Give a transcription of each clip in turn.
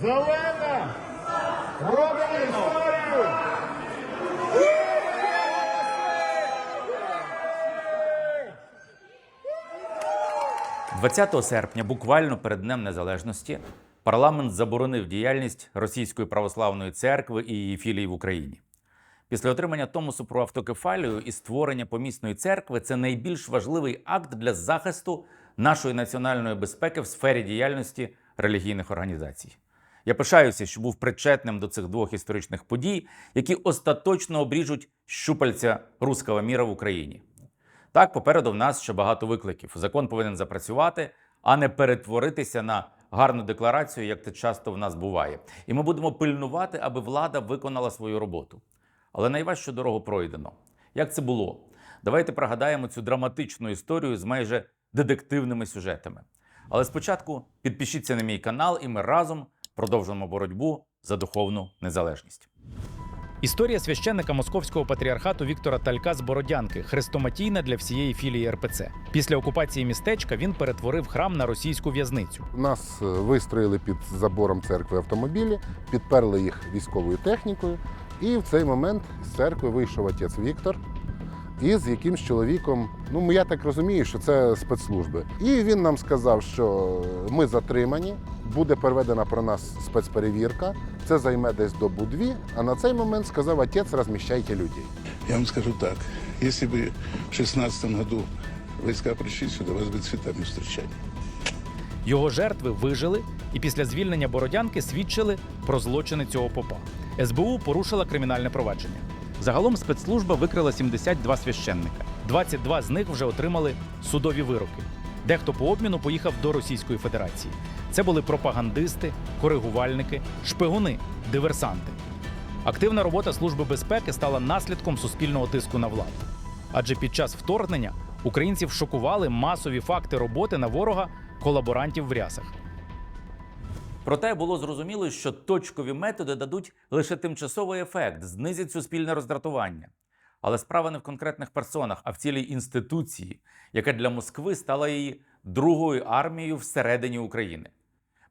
Зелена! Робимо історію! 20 серпня, буквально перед Днем Незалежності, парламент заборонив діяльність Російської православної церкви і її філії в Україні. Після отримання Томосу про автокефалію і створення помісної церкви це найбільш важливий акт для захисту нашої національної безпеки в сфері діяльності релігійних організацій. Я пишаюся, що був причетним до цих двох історичних подій, які остаточно обріжуть щупальця руського міра в Україні. Так, попереду в нас ще багато викликів. Закон повинен запрацювати, а не перетворитися на гарну декларацію, як це часто в нас буває. І ми будемо пильнувати, аби влада виконала свою роботу. Але найважчу дорогу пройдено. Як це було? Давайте пригадаємо цю драматичну історію з майже детективними сюжетами. Але спочатку підпишіться на мій канал, і ми разом продовжимо боротьбу за духовну незалежність. Історія священника московського патріархату Віктора Талька з Бородянки хрестоматійна для всієї філії РПЦ. Після окупації містечка він перетворив храм на російську в'язницю. Нас е, вистроїли під забором церкви автомобілі, підперли їх військовою технікою. І в цей момент з церкви вийшов отець Віктор із якимсь чоловіком. Ну, я так розумію, що це спецслужби. І він нам сказав, що ми затримані, буде проведена про нас спецперевірка. Це займе десь добу дві. А на цей момент сказав отець, розміщайте людей. Я вам скажу так, если бы в 16 году войска пришли сюда, вас бы цветами встречали. Його жертви вижили і після звільнення Бородянки свідчили про злочини цього попа. СБУ порушила кримінальне провадження. Загалом спецслужба викрила 72 священника. 22 з них вже отримали судові вироки. Дехто по обміну поїхав до Російської Федерації. Це були пропагандисти, коригувальники, шпигуни, диверсанти. Активна робота Служби безпеки стала наслідком суспільного тиску на владу. Адже під час вторгнення українців шокували масові факти роботи на ворога колаборантів в рясах. Проте було зрозуміло, що точкові методи дадуть лише тимчасовий ефект, знизять суспільне роздратування. Але справа не в конкретних персонах, а в цілій інституції, яка для Москви стала її другою армією всередині України.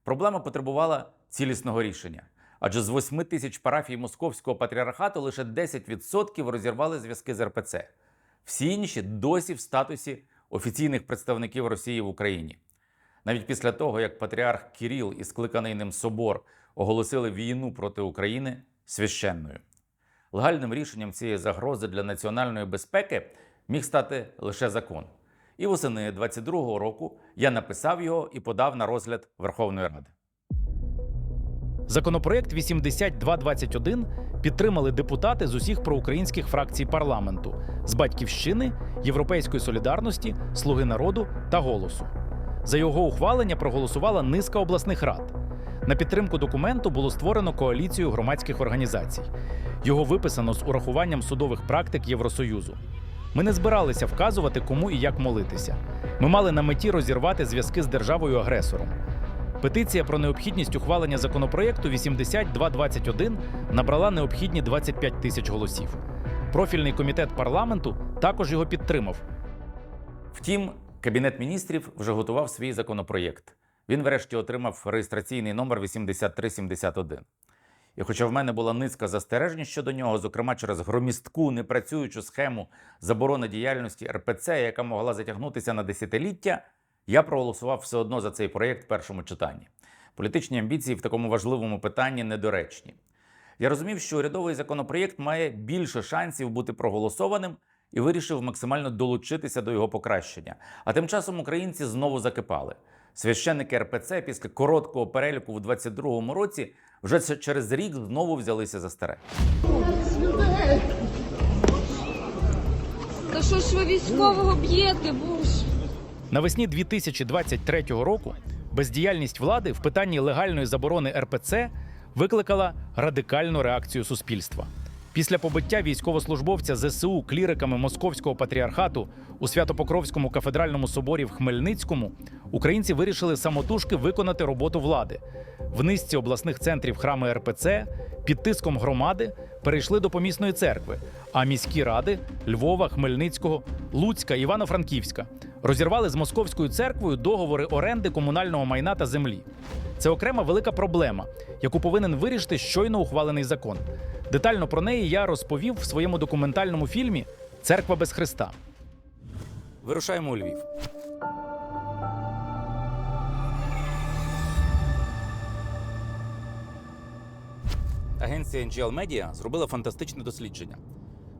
Проблема потребувала цілісного рішення. Адже з 8 тисяч парафій московського патріархату лише 10% розірвали зв'язки з РПЦ. Всі інші досі в статусі офіційних представників Росії в Україні. Навіть після того, як патріарх Кіріл і скликаний ним собор оголосили війну проти України священною. Легальним рішенням цієї загрози для національної безпеки міг стати лише закон. І восени 22-го року я написав його і подав на розгляд Верховної Ради. Законопроект 8221 підтримали депутати з усіх проукраїнських фракцій парламенту з батьківщини, Європейської солідарності, Слуги народу та голосу. За його ухвалення проголосувала низка обласних рад. На підтримку документу було створено коаліцію громадських організацій. Його виписано з урахуванням судових практик Євросоюзу. Ми не збиралися вказувати, кому і як молитися. Ми мали на меті розірвати зв'язки з державою-агресором. Петиція про необхідність ухвалення законопроєкту 8221 набрала необхідні 25 тисяч голосів. Профільний комітет парламенту також його підтримав. Втім, Кабінет міністрів вже готував свій законопроєкт. Він, врешті, отримав реєстраційний номер 8371. І хоча в мене була низка застережень щодо нього, зокрема через громістку непрацюючу схему заборони діяльності РПЦ, яка могла затягнутися на десятиліття, я проголосував все одно за цей проєкт в першому читанні. Політичні амбіції в такому важливому питанні недоречні. Я розумів, що урядовий законопроєкт має більше шансів бути проголосованим і вирішив максимально долучитися до його покращення. А тим часом українці знову закипали. Священники РПЦ після короткого переліку в 22-му році вже через рік знову взялися за старе. Та що ж ви військового б'єте, буш? Навесні 2023 року бездіяльність влади в питанні легальної заборони РПЦ викликала радикальну реакцію суспільства. Після побиття військовослужбовця ЗСУ кліриками Московського патріархату у Свято-Покровському кафедральному соборі в Хмельницькому українці вирішили самотужки виконати роботу влади. В низці обласних центрів храми РПЦ під тиском громади перейшли до помісної церкви, а міські ради Львова, Хмельницького, Луцька, Івано-Франківська розірвали з московською церквою договори оренди комунального майна та землі. Це окрема велика проблема, яку повинен вирішити щойно ухвалений закон. Детально про неї я розповів в своєму документальному фільмі Церква без Христа. Вирушаємо у Львів. Агенція NGL Media зробила фантастичне дослідження.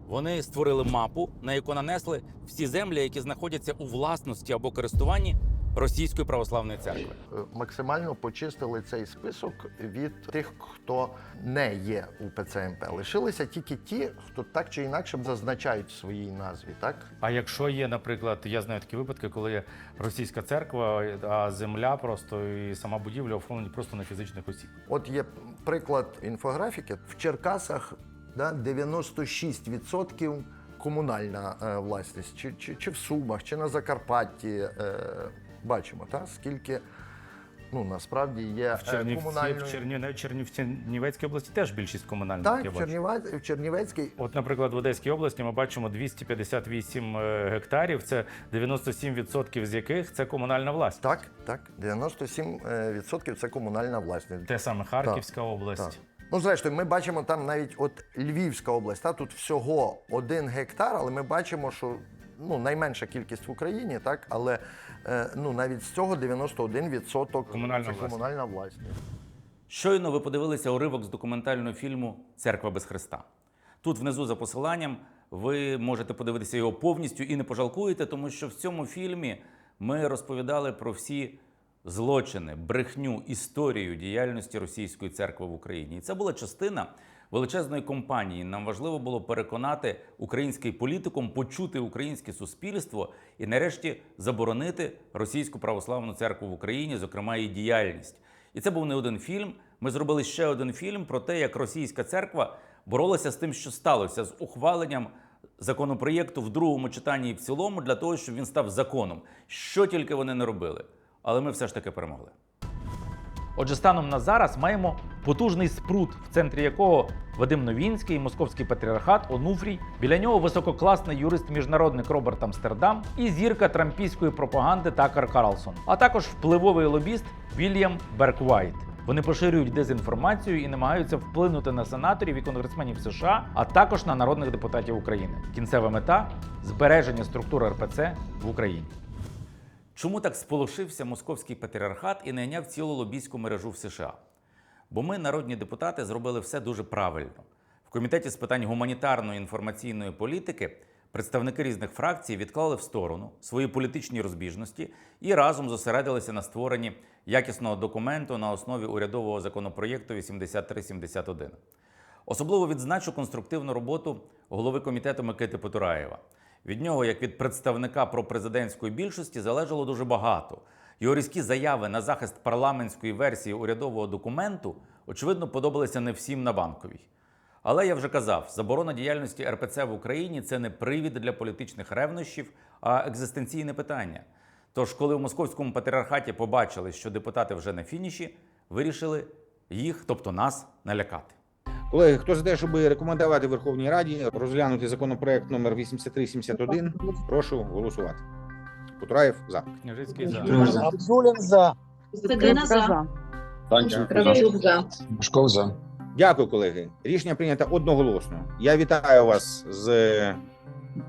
Вони створили мапу, на яку нанесли всі землі, які знаходяться у власності або користуванні Російської православної церкви. Е, максимально почистили цей список від тих, хто не є у ПЦМП. Лишилися тільки ті, хто так чи інакше зазначають в своїй назві. Так А якщо є, наприклад, я знаю такі випадки, коли є російська церква, а земля просто і сама будівля оформлені просто на фізичних осіб. от є приклад інфографіки в Черкасах. Да, 96% комунальна е, власність, чи, чи, чи в Сумах, чи на Закарпатті. Е, бачимо, та, скільки ну, насправді є В Чернівці, е, комунальної... в Чернів... в Чернів... в Чернівецькій області теж більшість комунальних. Так, я в. Чернівець, в Чернівецькій От, наприклад, в Одеській області ми бачимо 258 е, гектарів. Це 97% з яких це комунальна власність. Так, так. 97% це комунальна власність. Те саме Харківська область. Так. Ну, зрештою, ми бачимо там навіть от Львівська область, та тут всього один гектар, але ми бачимо, що ну, найменша кількість в Україні, так, але е, ну, навіть з цього 91% Комунальна це власність. комунальна власність. Щойно ви подивилися уривок з документального фільму Церква без Христа. Тут внизу за посиланням ви можете подивитися його повністю і не пожалкуєте, тому що в цьому фільмі ми розповідали про всі злочини, брехню, історію діяльності російської церкви в Україні. І це була частина величезної кампанії. Нам важливо було переконати український політикум, почути українське суспільство і, нарешті, заборонити російську православну церкву в Україні, зокрема її діяльність. І це був не один фільм. Ми зробили ще один фільм про те, як російська церква боролася з тим, що сталося, з ухваленням законопроєкту в другому читанні і в цілому, для того, щоб він став законом. Що тільки вони не робили. Але ми все ж таки перемогли. Отже, станом на зараз маємо потужний спрут, в центрі якого Вадим Новінський, московський патріархат, Онуфрій. Біля нього висококласний юрист-міжнародник Роберт Амстердам і зірка трампійської пропаганди Такер Карлсон, а також впливовий лобіст Вільям Берквайт. Вони поширюють дезінформацію і намагаються вплинути на сенаторів і конгресменів США, а також на народних депутатів України. Кінцева мета збереження структури РПЦ в Україні. Чому так сполошився московський патріархат і найняв цілу лобійську мережу в США? Бо ми, народні депутати, зробили все дуже правильно. В комітеті з питань гуманітарної інформаційної політики представники різних фракцій відклали в сторону свої політичні розбіжності і разом зосередилися на створенні якісного документу на основі урядового законопроєкту 8371. Особливо відзначу конструктивну роботу голови комітету Микити Потураєва. Від нього, як від представника пропрезидентської більшості, залежало дуже багато. Його різкі заяви на захист парламентської версії урядового документу, очевидно, подобалися не всім на банковій. Але я вже казав, заборона діяльності РПЦ в Україні це не привід для політичних ревнощів, а екзистенційне питання. Тож, коли в московському патріархаті побачили, що депутати вже на фініші, вирішили їх, тобто нас, налякати. Колеги, хто за те, щоб рекомендувати Верховній Раді розглянути законопроект номер 8371, прошу голосувати. Потураєв за. Княжицький за. Абдулін за. За. Кравчук за. Мушков за. Дякую, колеги. Рішення прийнято одноголосно. Я вітаю вас з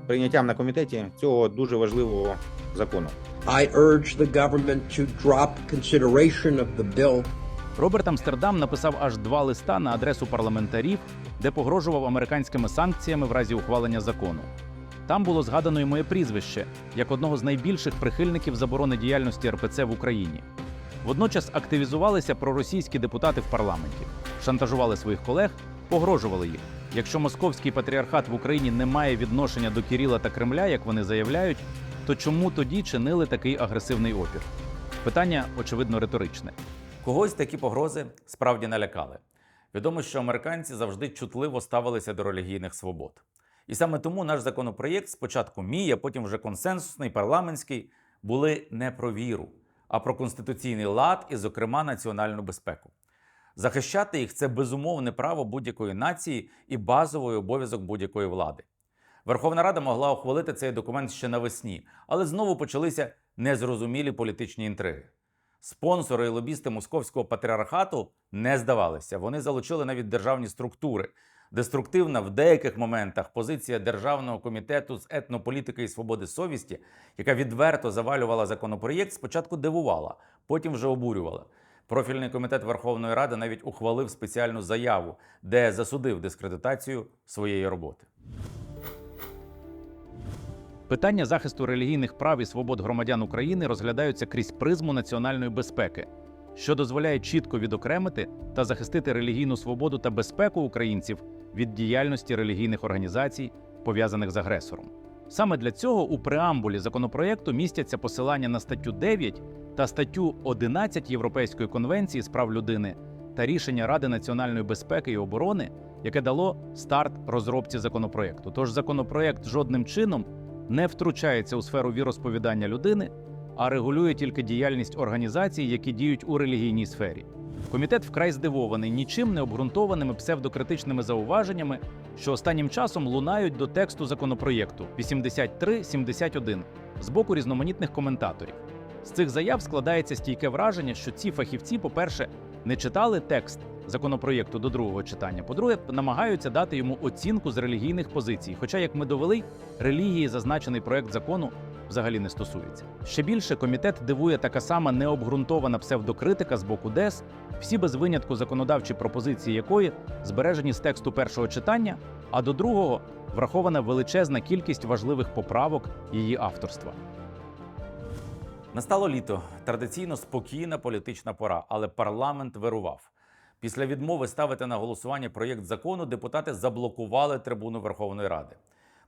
прийняттям на комітеті цього дуже важливого закону. I urge the government to drop consideration of the bill Роберт Амстердам написав аж два листа на адресу парламентарів, де погрожував американськими санкціями в разі ухвалення закону. Там було згадано і моє прізвище як одного з найбільших прихильників заборони діяльності РПЦ в Україні. Водночас активізувалися проросійські депутати в парламенті, шантажували своїх колег, погрожували їх. Якщо московський патріархат в Україні не має відношення до Кіріла та Кремля, як вони заявляють, то чому тоді чинили такий агресивний опір? Питання очевидно риторичне. Когось такі погрози справді налякали. Відомо, що американці завжди чутливо ставилися до релігійних свобод. І саме тому наш законопроєкт, спочатку мій, а потім вже консенсусний, парламентський, були не про віру, а про конституційний лад і, зокрема, національну безпеку. Захищати їх це безумовне право будь-якої нації і базовий обов'язок будь-якої влади. Верховна Рада могла ухвалити цей документ ще навесні, але знову почалися незрозумілі політичні інтриги. Спонсори і лобісти московського патріархату не здавалися. Вони залучили навіть державні структури. Деструктивна в деяких моментах позиція Державного комітету з етнополітики і свободи совісті, яка відверто завалювала законопроєкт, спочатку дивувала, потім вже обурювала. Профільний комітет Верховної Ради навіть ухвалив спеціальну заяву, де засудив дискредитацію своєї роботи. Питання захисту релігійних прав і свобод громадян України розглядаються крізь призму національної безпеки, що дозволяє чітко відокремити та захистити релігійну свободу та безпеку українців від діяльності релігійних організацій, пов'язаних з агресором. Саме для цього у преамбулі законопроекту містяться посилання на статтю 9 та статтю 11 Європейської конвенції з прав людини та рішення Ради національної безпеки і оборони, яке дало старт розробці законопроекту. Тож законопроект жодним чином не втручається у сферу віросповідання людини, а регулює тільки діяльність організацій, які діють у релігійній сфері. Комітет вкрай здивований нічим не обґрунтованими псевдокритичними зауваженнями, що останнім часом лунають до тексту законопроєкту 8371 з боку різноманітних коментаторів. З цих заяв складається стійке враження, що ці фахівці, по-перше, не читали текст законопроєкту до другого читання. По-друге, намагаються дати йому оцінку з релігійних позицій. Хоча, як ми довели, релігії зазначений проект закону взагалі не стосується. Ще більше комітет дивує така сама необґрунтована псевдокритика з боку ДЕС, всі без винятку законодавчі пропозиції якої збережені з тексту першого читання, а до другого врахована величезна кількість важливих поправок її авторства. Настало літо традиційно спокійна політична пора, але парламент вирував. Після відмови ставити на голосування проєкт закону депутати заблокували трибуну Верховної Ради.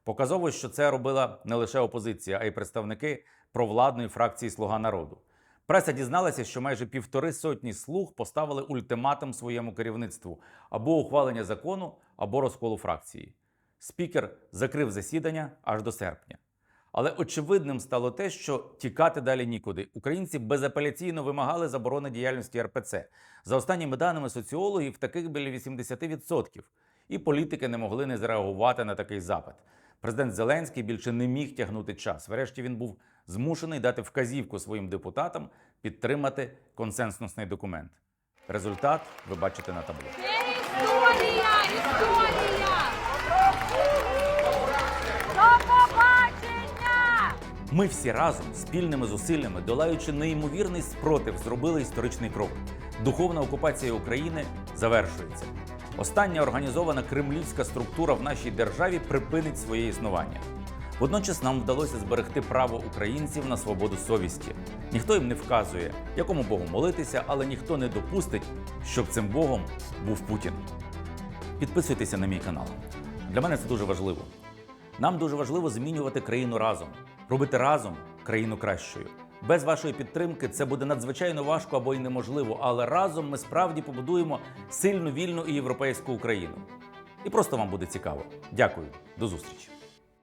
Показово, що це робила не лише опозиція, а й представники провладної фракції Слуга народу. Преса дізналася, що майже півтори сотні слуг поставили ультиматум своєму керівництву або ухвалення закону, або розколу фракції. Спікер закрив засідання аж до серпня. Але очевидним стало те, що тікати далі нікуди. Українці безапеляційно вимагали заборони діяльності РПЦ. За останніми даними соціологів, таких біля 80%. І політики не могли не зреагувати на такий запит. Президент Зеленський більше не міг тягнути час. Врешті він був змушений дати вказівку своїм депутатам підтримати консенсусний документ. Результат ви бачите на табло. Ми всі разом спільними зусиллями, долаючи неймовірний спротив, зробили історичний крок. Духовна окупація України завершується. Остання організована кремлівська структура в нашій державі припинить своє існування. Водночас нам вдалося зберегти право українців на свободу совісті. Ніхто їм не вказує, якому Богу молитися, але ніхто не допустить, щоб цим Богом був Путін. Підписуйтеся на мій канал. Для мене це дуже важливо. Нам дуже важливо змінювати країну разом, робити разом країну кращою. Без вашої підтримки це буде надзвичайно важко або й неможливо, але разом ми справді побудуємо сильну, вільну і європейську Україну. І просто вам буде цікаво. Дякую, до зустрічі.